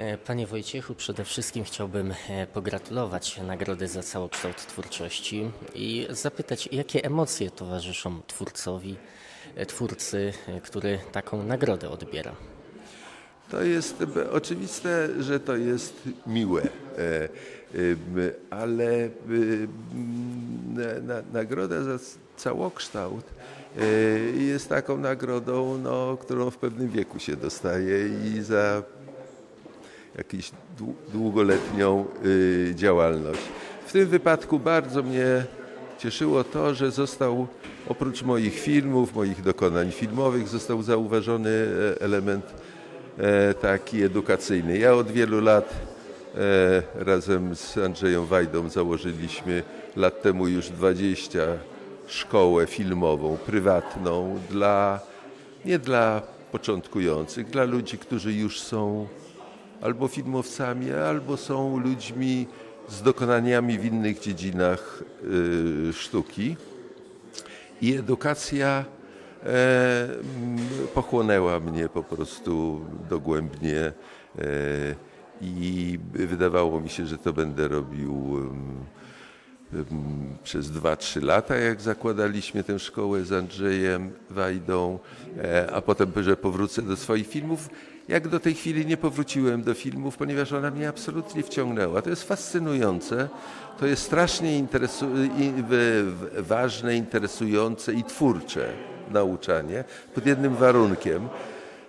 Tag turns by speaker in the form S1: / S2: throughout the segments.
S1: E, Panie Wojciechu, przede wszystkim chciałbym e, pogratulować nagrody za całokształt twórczości i zapytać, jakie emocje towarzyszą twórcowi, e, twórcy, który taką nagrodę odbiera.
S2: To jest oczywiste, że to jest miłe, ale nagroda za całokształt jest taką nagrodą, no, którą w pewnym wieku się dostaje i za jakąś dłu- długoletnią y, działalność. W tym wypadku bardzo mnie cieszyło to, że został oprócz moich filmów, moich dokonań filmowych, został zauważony e, element e, taki edukacyjny. Ja od wielu lat e, razem z Andrzejem Wajdą założyliśmy lat temu już 20 szkołę filmową, prywatną dla nie dla początkujących, dla ludzi, którzy już są albo filmowcami, albo są ludźmi z dokonaniami w innych dziedzinach y, sztuki. I edukacja e, pochłonęła mnie po prostu dogłębnie e, i wydawało mi się, że to będę robił przez 2-3 lata, jak zakładaliśmy tę szkołę z Andrzejem Wajdą, e, a potem, że powrócę do swoich filmów. Jak do tej chwili nie powróciłem do filmów, ponieważ ona mnie absolutnie wciągnęła. To jest fascynujące, to jest strasznie interesu- ważne, interesujące i twórcze nauczanie, pod jednym warunkiem,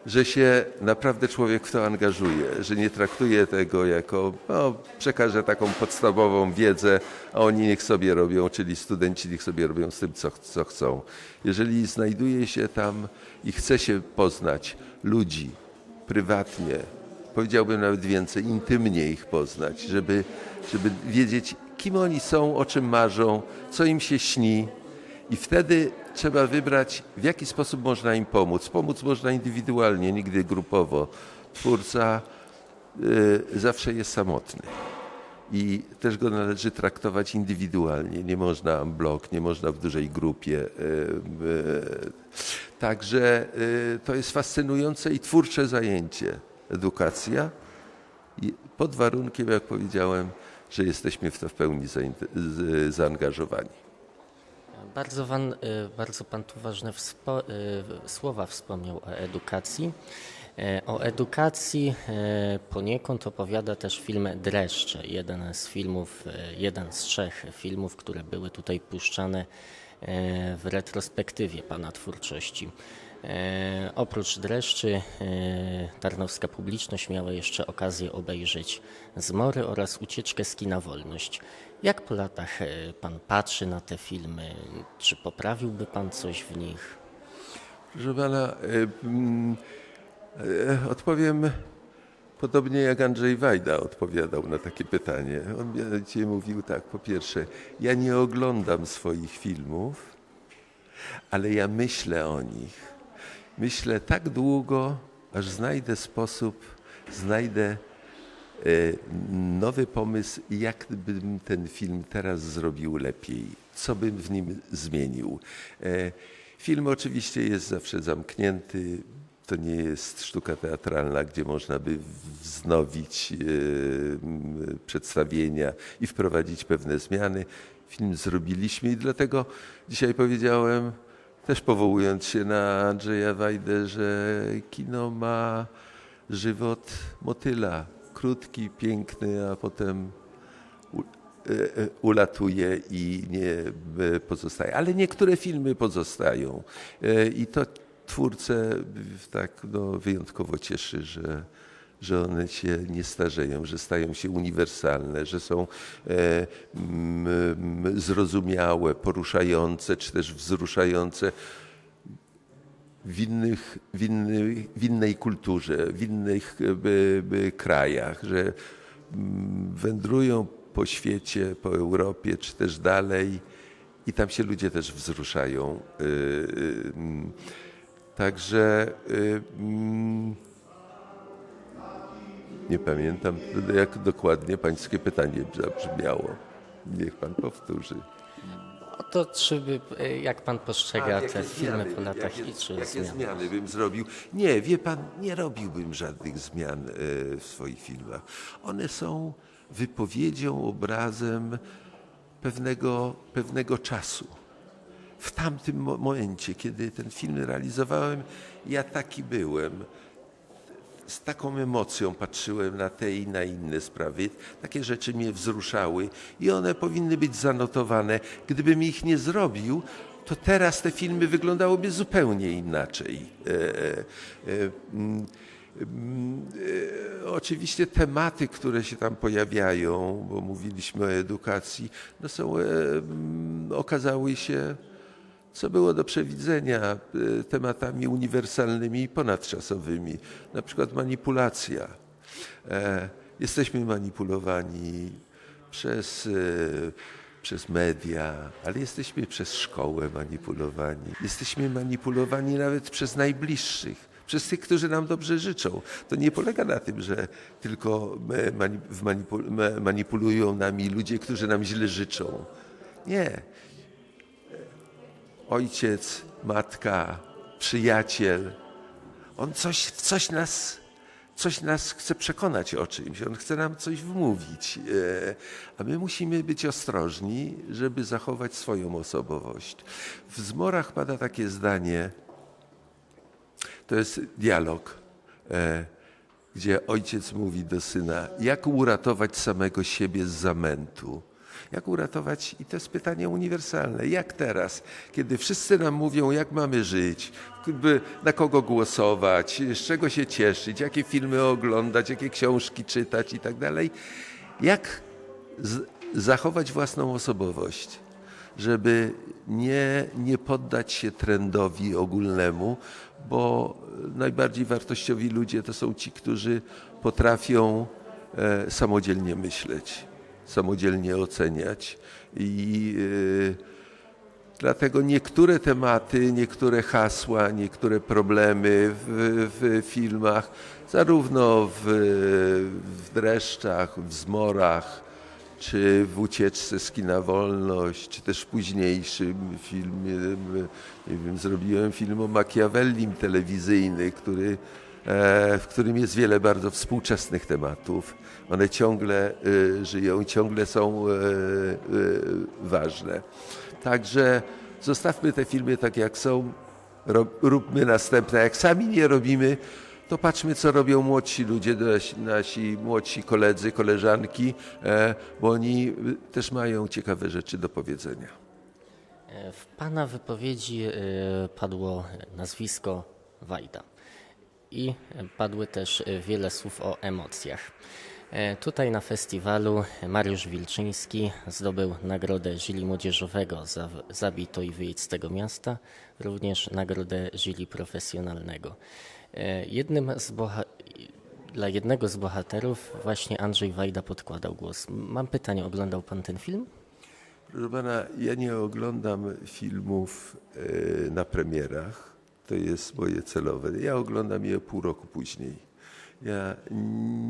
S2: że się naprawdę człowiek w to angażuje, że nie traktuje tego jako, no, przekaże taką podstawową wiedzę, a oni niech sobie robią, czyli studenci niech sobie robią z tym, co, co chcą. Jeżeli znajduje się tam i chce się poznać ludzi prywatnie, powiedziałbym nawet więcej, intymnie ich poznać, żeby, żeby wiedzieć, kim oni są, o czym marzą, co im się śni, i wtedy trzeba wybrać, w jaki sposób można im pomóc. Pomóc można indywidualnie, nigdy grupowo. Twórca y, zawsze jest samotny. I też go należy traktować indywidualnie. Nie można blok, nie można w dużej grupie. y, y. Także y, to jest fascynujące i twórcze zajęcie. Edukacja. Pod warunkiem, jak powiedziałem, że jesteśmy w to w pełni zaangażowani.
S1: Bardzo, wan, y, bardzo Pan tu ważne wspo, y, słowa wspomniał o edukacji. E, O edukacji e, poniekąd opowiada też film Dreszcze, jeden z filmów, e, jeden z trzech filmów, które były tutaj puszczane w retrospektywie Pana twórczości. E, Oprócz Dreszczy e, tarnowska publiczność miała jeszcze okazję obejrzeć Zmory oraz ucieczkę z kina Wolność. Jak po latach e, Pan patrzy na te filmy? Czy poprawiłby Pan coś w nich?
S2: Proszę pana, mm, odpowiem podobnie jak Andrzej Wajda odpowiadał na takie pytanie. On mianowicie mówił tak, po pierwsze, ja nie oglądam swoich filmów, ale ja myślę o nich. Myślę tak długo, aż znajdę sposób, znajdę e, nowy pomysł, jak bym ten film teraz zrobił lepiej, co bym w nim zmienił. E, Film oczywiście jest zawsze zamknięty. To nie jest sztuka teatralna, gdzie można by wznowić e, przedstawienia i wprowadzić pewne zmiany. Film zrobiliśmy i dlatego dzisiaj powiedziałem, też powołując się na Andrzeja Wajdę, że kino ma żywot motyla. Krótki, piękny, a potem e, e, ulatuje i nie e, pozostaje. Ale niektóre filmy pozostają. I to twórcę tak no, wyjątkowo cieszy, że, że one się nie starzeją, że stają się uniwersalne, że są e, zrozumiałe, poruszające czy też wzruszające w, innych, w, innych, w innej kulturze, w innych e, by, by krajach, że wędrują po świecie, po Europie czy też dalej i tam się ludzie też wzruszają. Y, y. Także y, mm, nie pamiętam, jak dokładnie pańskie pytanie zabrzmiało. Niech pan powtórzy.
S1: to czy by, jak pan postrzega
S2: A,
S1: te filmy po latach
S2: jakie,
S1: i czy
S2: jakie
S1: zmiany?
S2: zmiany bym zrobił? Nie, wie pan, nie robiłbym żadnych zmian e, w swoich filmach. One są wypowiedzią, obrazem pewnego, pewnego czasu. W tamtym mo- momencie, kiedy ten film realizowałem, ja taki byłem. Z taką emocją patrzyłem na te i na inne sprawy. Takie rzeczy mnie wzruszały i one powinny być zanotowane. Gdybym ich nie zrobił, to teraz te filmy wyglądałyby zupełnie inaczej. E, e, e, mm, mm, e, Oczywiście tematy, które się tam pojawiają, bo mówiliśmy o edukacji, no są, e, mm, okazały się co było do przewidzenia e, tematami uniwersalnymi i ponadczasowymi, na przykład manipulacja. E, Jesteśmy manipulowani przez, e, przez media, ale jesteśmy przez szkołę manipulowani. Jesteśmy manipulowani nawet przez najbliższych. Przez tych, którzy nam dobrze życzą. To nie polega na tym, że tylko manipulują nami ludzie, którzy nam źle życzą. Nie ojciec, matka, przyjaciel. On coś, coś nas, coś nas chce przekonać o czymś, on chce nam coś wmówić. E, A my musimy być ostrożni, żeby zachować swoją osobowość. W zmorach pada takie zdanie, to jest dialog, e, gdzie ojciec mówi do syna, jak uratować samego siebie z zamętu. Jak uratować, i to jest pytanie uniwersalne, jak teraz, kiedy wszyscy nam mówią, jak mamy żyć, na kogo głosować, z czego się cieszyć, jakie filmy oglądać, jakie książki czytać? I tak dalej, jak zachować własną osobowość, żeby nie, nie poddać się trendowi ogólnemu, bo najbardziej wartościowi ludzie to są ci, którzy potrafią e, samodzielnie myśleć, samodzielnie oceniać i e, Dlatego niektóre tematy, niektóre hasła, niektóre problemy w, w filmach, zarówno w, w dreszczach, w zmorach, czy w ucieczce z kina Wolność, czy też w późniejszym filmie, nie wiem, zrobiłem film o Machiavellim telewizyjny, który, w którym jest wiele bardzo współczesnych tematów. One ciągle e, żyją, ciągle są e, e, ważne. Także zostawmy te filmy tak jak są, róbmy następne. Jak sami nie robimy, to patrzmy, co robią młodsi ludzie, nasi, nasi młodsi koledzy, koleżanki, e, bo oni y, też mają ciekawe rzeczy do powiedzenia.
S1: E, W pana wypowiedzi e, padło nazwisko Wajda i padły też wiele słów o emocjach. E, Tutaj na festiwalu Mariusz Wilczyński zdobył nagrodę Żyli Młodzieżowego za Zabito i wyjedź z tego miasta, również nagrodę Żyli Profesjonalnego. E, Jednym z boha- dla jednego z bohaterów właśnie Andrzej Wajda podkładał głos. Mam pytanie, oglądał pan ten film?
S2: Proszę pana, ja nie oglądam filmów e, na premierach. To jest moje celowe. Ja oglądam je pół roku później. Ja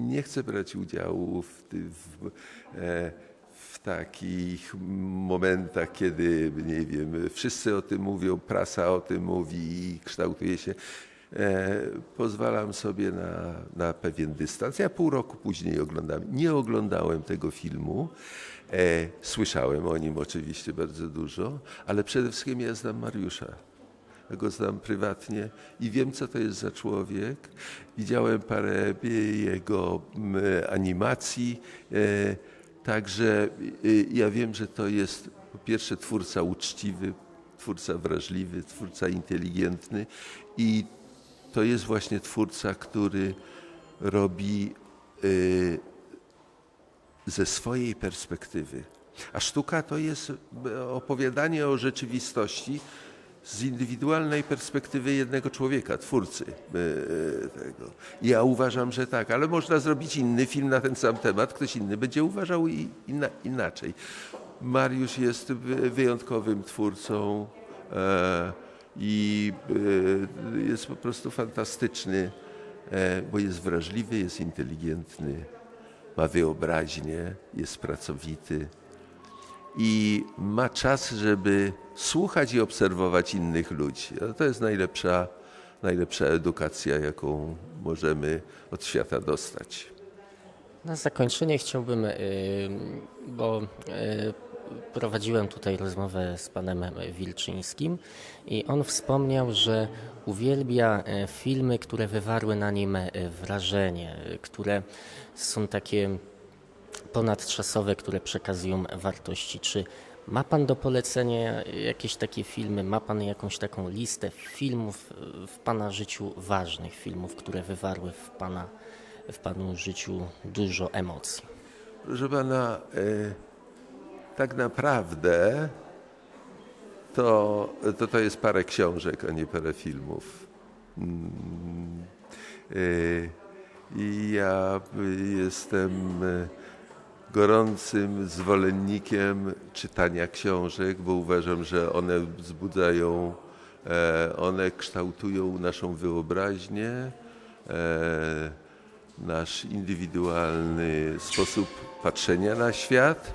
S2: nie chcę brać udziału w, w, e, w takich momentach, kiedy, nie wiem, wszyscy o tym mówią, prasa o tym mówi i kształtuje się. E, pozwalam sobie na, na pewien dystans. Ja pół roku później oglądam. Nie oglądałem tego filmu. E, słyszałem o nim oczywiście bardzo dużo, ale przede wszystkim ja znam Mariusza. Go znam prywatnie i wiem, co to jest za człowiek. Widziałem parę e, jego animacji, e, także e, ja wiem, że to jest po pierwsze twórca uczciwy, twórca wrażliwy, twórca inteligentny i to jest właśnie twórca, który robi y, ze swojej perspektywy. A sztuka to jest e, opowiadanie o rzeczywistości z indywidualnej perspektywy jednego człowieka, twórcy e, tego. Ja uważam, że tak, ale można zrobić inny film na ten sam temat, ktoś inny będzie uważał inaczej. Mariusz jest wy- wyjątkowym twórcą e, i e, jest po prostu fantastyczny, bo jest wrażliwy, jest inteligentny, ma wyobraźnię, jest pracowity i ma czas, żeby słuchać i obserwować innych ludzi. To jest najlepsza, najlepsza edukacja, jaką możemy od świata dostać.
S1: Na zakończenie chciałbym, y, bo y, prowadziłem tutaj rozmowę z panem Wilczyńskim i on wspomniał, że uwielbia y, filmy, które wywarły na nim wrażenie, które są takie ponadczasowe, które przekazują wartości. Czy ma pan do polecenia jakieś takie filmy? Ma pan jakąś taką listę filmów y, w pana życiu ważnych, filmów, które wywarły w pana, w panu życiu dużo emocji?
S2: Proszę pana, e, tak naprawdę to, to to jest parę książek, a nie parę filmów. Mm, I ja jestem e, gorącym zwolennikiem czytania książek, bo uważam, że one wzbudzają, e, one kształtują naszą wyobraźnię. e, nasz indywidualny sposób patrzenia na świat.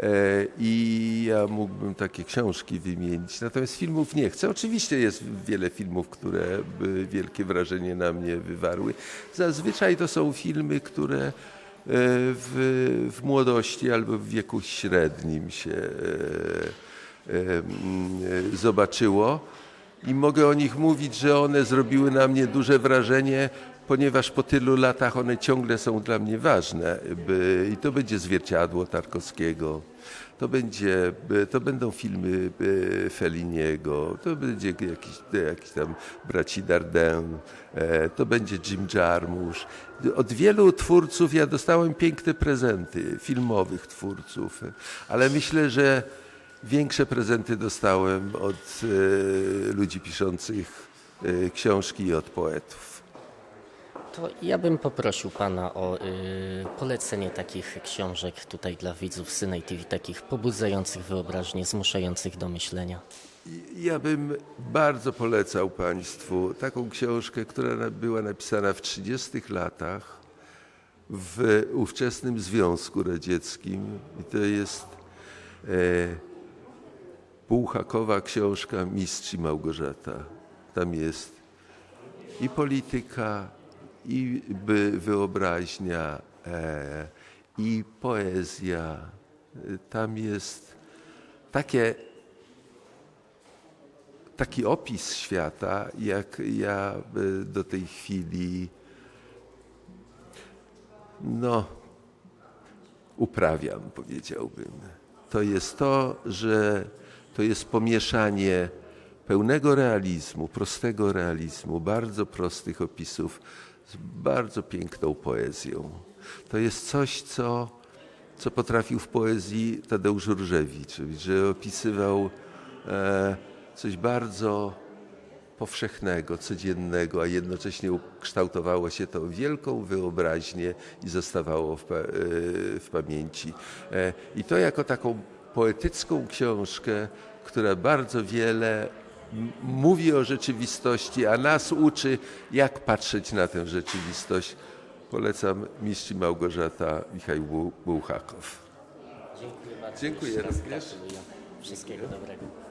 S2: E, I ja mógłbym takie książki wymienić. Natomiast filmów nie chcę. Oczywiście jest wiele filmów, które by wielkie wrażenie na mnie wywarły. Zazwyczaj to są filmy, które w, w młodości albo w wieku średnim się e, e, mm, zobaczyło. I mogę o nich mówić, że one zrobiły na mnie duże wrażenie, ponieważ po tylu latach one ciągle są dla mnie ważne. I to będzie zwierciadło Tarkowskiego, to, będzie, to będą filmy Felliniego, to będzie jakiś, jakiś tam braci Dardenne, e, to będzie Jim Jarmusch. Od wielu twórców ja dostałem piękne prezenty, filmowych twórców, ale myślę, że Większe prezenty dostałem od e, ludzi piszących e, książki i od poetów.
S1: To ja bym poprosił pana o y, polecenie takich książek tutaj dla widzów Synej TV, takich pobudzających wyobraźnię, zmuszających do myślenia.
S2: Ja bym bardzo polecał Państwu taką książkę, która była napisana w 30 latach w ówczesnym Związku Radzieckim. I to jest e, Bułhakowa książka Mistrz Małgorzata. Tam jest i polityka, i wyobraźnia, e, i poezja. E, Tam jest takie, taki opis świata, jak ja e, do tej chwili no, uprawiam, powiedziałbym. To jest to, że to jest pomieszanie pełnego realizmu, prostego realizmu, bardzo prostych opisów z bardzo piękną poezją. To jest coś, co, co potrafił w poezji Tadeusz Różewicz, że opisywał e, coś bardzo powszechnego, codziennego, a jednocześnie kształtowało się to wielką wyobraźnię i zostawało w, e, w pamięci. E, I to jako taką poetycką książkę, która bardzo wiele mówi o rzeczywistości, a nas uczy, jak patrzeć na tę rzeczywistość. Polecam Mistrz Małgorzata Michał Bu- Bułhakow.
S1: Dziękuję bardzo.
S2: Dziękuję również.
S1: Wszystkiego dobrego.